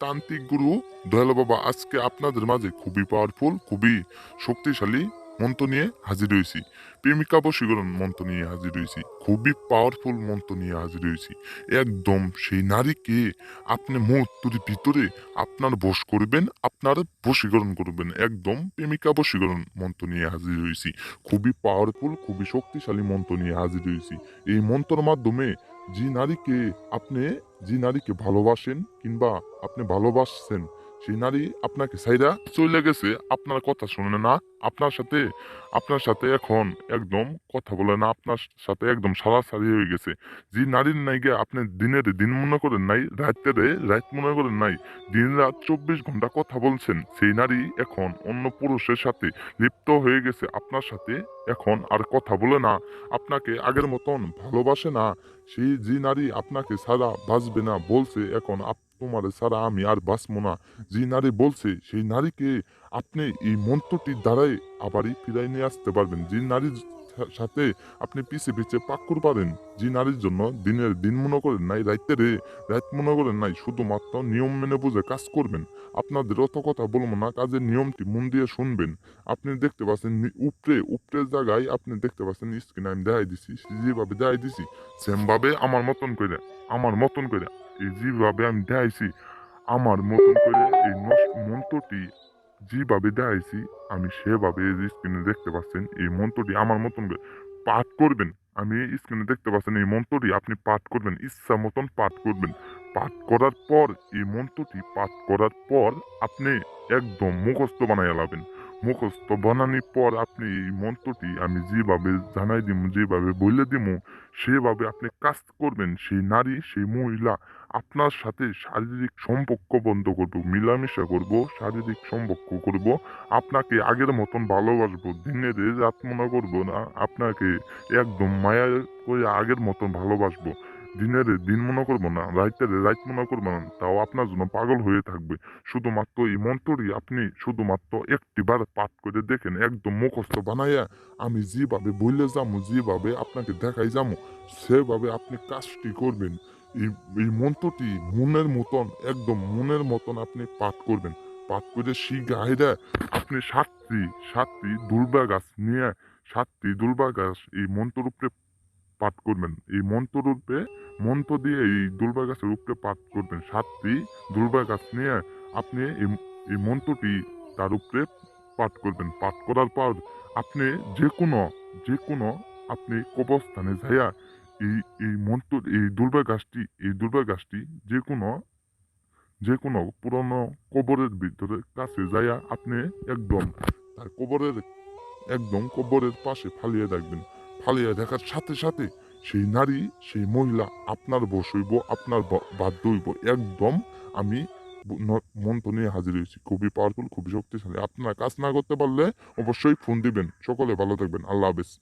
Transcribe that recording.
তান্ত্রিক গুরু দয়াল বাবা আজকে আপনাদের মাঝে খুবই পাওয়ারফুল খুবই শক্তিশালী মন্ত্র নিয়ে হাজির হয়েছি। প্রেমিকা বশীকরণ মন্ত্র নিয়ে হাজির হয়েছি। খুবই পাওয়ারফুল মন্ত্র নিয়ে হাজির হয়েছি। একদম সেই নারীকে আপনি মুহূর্তের ভিতরে আপনার বশ করবেন, আপনার বশীকরণ করবেন। একদম প্রেমিকা বশীকরণ মন্ত্র নিয়ে হাজির হয়েছি। খুবই পাওয়ারফুল খুবই শক্তিশালী মন্ত্র নিয়ে হাজির হয়েছি। এই মন্ত্রের মাধ্যমে যে নারীকে আপনি যে নারীকে ভালোবাসেন কিংবা আপনি ভালোবাসছেন সেই নারী আপনাকে সাইরা চলে গেছে। আপনার কথা শুনে না, আপনার সাথে আপনার সাথে এখন একদম কথা বলে না, আপনার সাথে একদম সারা সারি হয়ে গেছে। যে নারীর নাই নাইকে আপনি দিনের দিন মনে করেন নাই, রাতের রাত মনে করেন নাই, দিন রাত চব্বিশ ঘণ্টা কথা বলছেন, সেই নারী এখন অন্য পুরুষের সাথে লিপ্ত হয়ে গেছে। আপনার সাথে এখন আর কথা বলে না, আপনাকে আগের মতন ভালোবাসে না। সেই যে নারী আপনাকে সারা বাঁচবে না, বলছে এখন আপ তোমার ছাড়া আমি আর বাঁচবো না। যে নারী বলছে, সেই নারীকে আপনি এই মন্ত্রটির দ্বারাই আবারই ফিরাই নিয়ে আসতে পারবেন। যে নারীর সাথে আপনি পিছে পিছে পাক্কুর পারেন, যে নারীর জন্য দিনের দিন মনে করেন নাই রাইতের রাত মনে করেন নাই, শুধুমাত্র নিয়ম মেনে বুঝে কাজ করবেন। আপনাদের অত কথা বলব না, কাজের নিয়মটি মন দিয়ে শুনবেন। আপনি দেখতে পাচ্ছেন উপরে, উপরের জায়গায় আপনি দেখতে পাচ্ছেন স্ক্রিনে আমি দেখাই দিছি, যেভাবে দেখাই দিছি সেম ভাবে আমার মতন করে, আমার মতন করে। যেভাবে আমি দেখাইছি, আমার মতন করে এই মন্ত্রটি যেভাবে দেখাইছি, আমি সেভাবে স্ক্রিনে দেখতে পাচ্ছেন। এই মন্ত্রটি আমার মতন করে পাঠ করবেন। আমি স্ক্রিনে দেখতে পাচ্ছেন, এই মন্ত্রটি আপনি পাঠ করবেন, ইচ্ছা মতন পাঠ করবেন। পাঠ করার পর, এই মন্ত্রটি পাঠ করার পর আপনি একদম মুখস্থ বানাই লাবেন মুখস্থ বানানোর পর আপনি এই মন্ত্রটি আমি যেভাবে জানাই দিমু, যেভাবে বলে দিব সেভাবে আপনি কাজ করবেন। সেই নারী, সেই মহিলা আপনার সাথে শারীরিক সম্পর্ক বন্ধ করব, মিলামেশা করব, শারীরিক সম্পর্ক করব। আপনাকে আগের মতন ভালোবাসবো, দিনের রাত মনে করব না, আপনাকে একদম মায়া করে আগের মতন ভালোবাসবো। দিনের দিন মনে করব না রাইতের রাইত মনে করব না, তাও আপনার জন্য পাগল হয়ে থাকবে। শুধুমাত্র এই মন্ত্রটি আপনি শুধুমাত্র একটিবার পাঠ করে দেখেন, একদম মুখস্থ বানাইয়া আমি যেভাবে বললে যাব যেভাবে আপনাকে দেখাই যাব সেভাবে আপনি কাজটি করবেন। এই এই মন্ত্রটি মনের মতন, একদম মনের মতন আপনি পাঠ করবেন। পাঠ করে সেই গাহিরা আপনি সাতটি সাতটি দুর্বা গাছ নিয়ে, সাতটি দুর্বা গাছ এই মন্ত্র উপরে পাঠ করবেন। এই মন্ত্র রূপে, মন্ত্র দিয়ে এই দুর্বা গাছের উপরে পাঠ করবেন। সাতটি দুর্বা গাছ নিয়ে আপনি এই মন্ত্রটি তার উপরে পাঠ করবেন। পাঠ করার পর আপনি যে কোনো যে কোনো আপনি কবরস্থানে যাইয়া এই এই মন্ত্র, এই দুর্বা গাছটি, এই দুর্বা গাছটি যে কোনো যে কোনো পুরনো কবরের ভিতরে কাছে যাইয়া আপনি একদম তার কবরের, একদম কবরের পাশে ফালিয়ে রাখবেন। ফালিয়ে দেখার সাথে সাথে সেই নারী, সেই মহিলা আপনার বস হইব আপনার বাধ্য হইব। একদম আমি মন্ত্র নিয়ে হাজির হয়েছি। খুবই পাওয়ারফুল খুবই শক্তিশালী। আপনারা কাজ না করতে পারলে অবশ্যই ফোন দিবেন। সকলে ভালো থাকবেন। আল্লাহ হাফেজ।